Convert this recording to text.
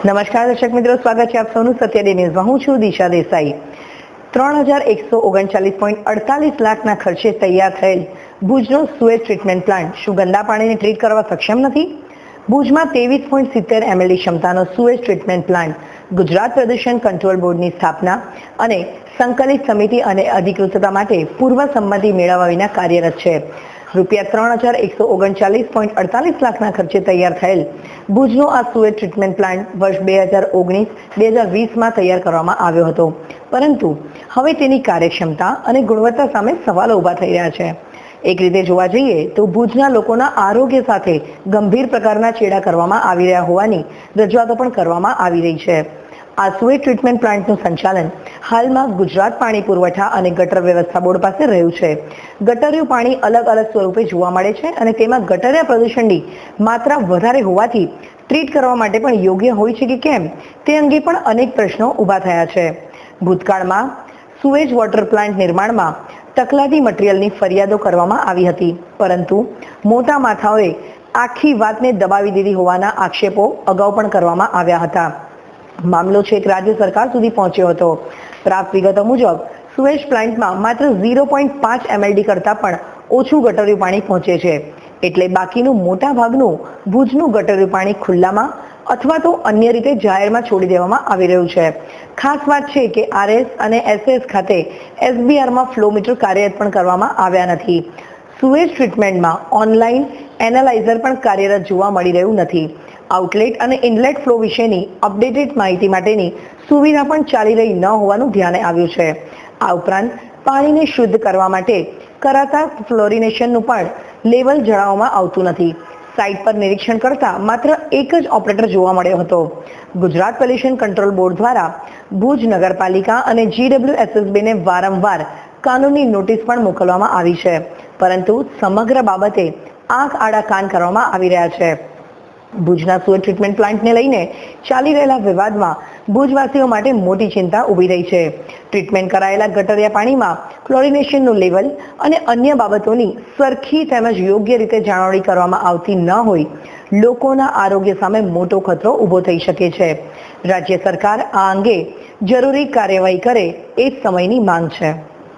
નમસ્કાર દર્શક મિત્રો, સ્વાગત છે આપ સૌનું સત્ય ન્યૂઝમાં. હું છું દિશા દેસાઈ. ત્રણ હજાર એકસો ઓગણચાલીસ પોઈન્ટ અડતાલીસ લાખના ખર્ચે તૈયાર થયેલ ભુજનો સુએજ ટ્રીટમેન્ટ પ્લાન્ટ શું ગંદા પાણીને ટ્રીટ કરવા સક્ષમ નથી. ભુજમાં ત્રેવીસ પોઈન્ટ સિત્તેર એમએલડી ક્ષમતાનો સુએજ ટ્રીટમેન્ટ પ્લાન્ટ ગુજરાત પ્રદૂષણ કંટ્રોલ બોર્ડની સ્થાપના અને સંકલિત સમિતિ અને અધિકૃતતા માટે પૂર્વ સંમતિ મેળવવા વિના કાર્યરત છે. રૂપિયા ત્રણ હજાર એકસો ઓગણચાલીસ પોઈન્ટ અડતાલીસ લાખના ખર્ચે તૈયાર થયેલ ભુજનો આ સુએજ ટ્રીટમેન્ટ પ્લાન્ટ વર્ષ બે હજાર ઓગણીસ, બે હજાર વીસમાં તૈયાર કરવામાં આવ્યો હતો. પરંતુ હવે તેની કાર્યક્ષમતા અને ગુણવત્તા સામે સવાલો ઊભા થઈ રહ્યા છે. એક રીતે જોવા જઈએ તો ભુજના લોકોના આરોગ્ય સાથે ગંભીર પ્રકારના ચેડા કરવામાં આવી રહ્યા હોવાની રજૂઆતો પણ કરવામાં આવી રહી છે. આ સુએ ટ્રીટમેન્ટ પ્લાન્ટનું સંચાલન હાલમાં ગુજરાત પાણી પુરવઠા અને ગટર વ્યવસ્થા બોર્ડ પાસે રહ્યું છે. ગટરિયું પાણી અલગ અલગ સ્વરૂપે જોવા મળે છે અને તેમાં ગટરિયા પ્રદૂષણની માત્રા વધારે હોવાથી ટ્રીટ કરવા માટે પણ યોગ્ય હોય છે કે કેમ તે અંગે પણ અનેક પ્રશ્નો ઊભા થયા છે. ભૂતકાળમાં સુએજ વોટર પ્લાન્ટ નિર્માણમાં તકલાદી મટીરિયલની ફરિયાદો કરવામાં આવી હતી, પરંતુ મોટા માથાઓએ આખી વાતને દબાવી દીધી હોવાના આક્ષેપો અગાઉ પણ કરવામાં આવ્યા હતા. મામલો છેક રાજ્ય સરકાર સુધી પહોંચ્યો હતો. પ્રાપ્ત વિગતો મુજબ, સુએજ પ્લાન્ટમાં માત્ર ઝીરો પોઈન્ટ પાંચ એમએલડી કરતાં પણ ઓછું ગટરિયું પાણી પહોંચે છે. એટલે બાકીનું મોટા ભાગનું ભુજનું ગટરિયું પાણી ખુલ્લામાં અથવા તો અન્ય રીતે જાહેરમાં છોડી દેવામાં આવી રહ્યું છે. ખાસ વાત છે કે આરએસ અને એસએસ ખાતે એસબીઆરમાં ફ્લોમીટર કાર્યરત પણ કરવામાં આવ્યા નથી. સુએજ ટ્રીટમેન્ટમાં ઓનલાઈન એનાલાઇઝર પણ કાર્યરત જોવા મળી રહ્યું નથી. આઉટલેટ અને ઇનલેટ ફ્લો વિશેની અપડેટેડ માહિતી માટેની સુવિધા પણ ચાલી રહી ન હોવાનું ધ્યાને આવ્યું છે. આ ઉપરાંત પાણીને શુદ્ધ કરવા માટે કરાતા ફ્લોરિનેશનનું પણ લેવલ જણાવવામાં આવતું નથી. સાઇટ પર નિરીક્ષણ કરતા માત્ર એક જ ઓપરેટર જોવા મળ્યો હતો. ગુજરાત પોલ્યુશન કંટ્રોલ બોર્ડ દ્વારા ભુજ નગરપાલિકા અને જીડબ્લ્યુએસએસબીને વારંવાર કાનૂની નોટિસ પણ મોકલવામાં આવી છે. પરંતુ સમગ્ર બાબતે આંખ આડા કાન કરવામાં આવી રહ્યા છે. ભુજના સુઅર ટ્રીટમેન્ટ પ્લાન્ટને લઈને ચાલી રહેલા વિવાદમાં ભુજવાસીઓ માટે મોટી ચિંતા ઊભી રહી છે. ટ્રીટમેન્ટ કરાયેલા ગટરિયા પાણીમાં ક્લોરિનેશનનું લેવલ અને અન્ય બાબતોની સરખી તેમજ યોગ્ય રીતે જાળવણી કરવામાં આવતી ન હોય, લોકોના આરોગ્ય સામે મોટો ખતરો ઊભો થઈ શકે છે. રાજ્ય સરકાર આ અંગે જરૂરી કાર્યવાહી કરે એ જ સમયની માંગ છે.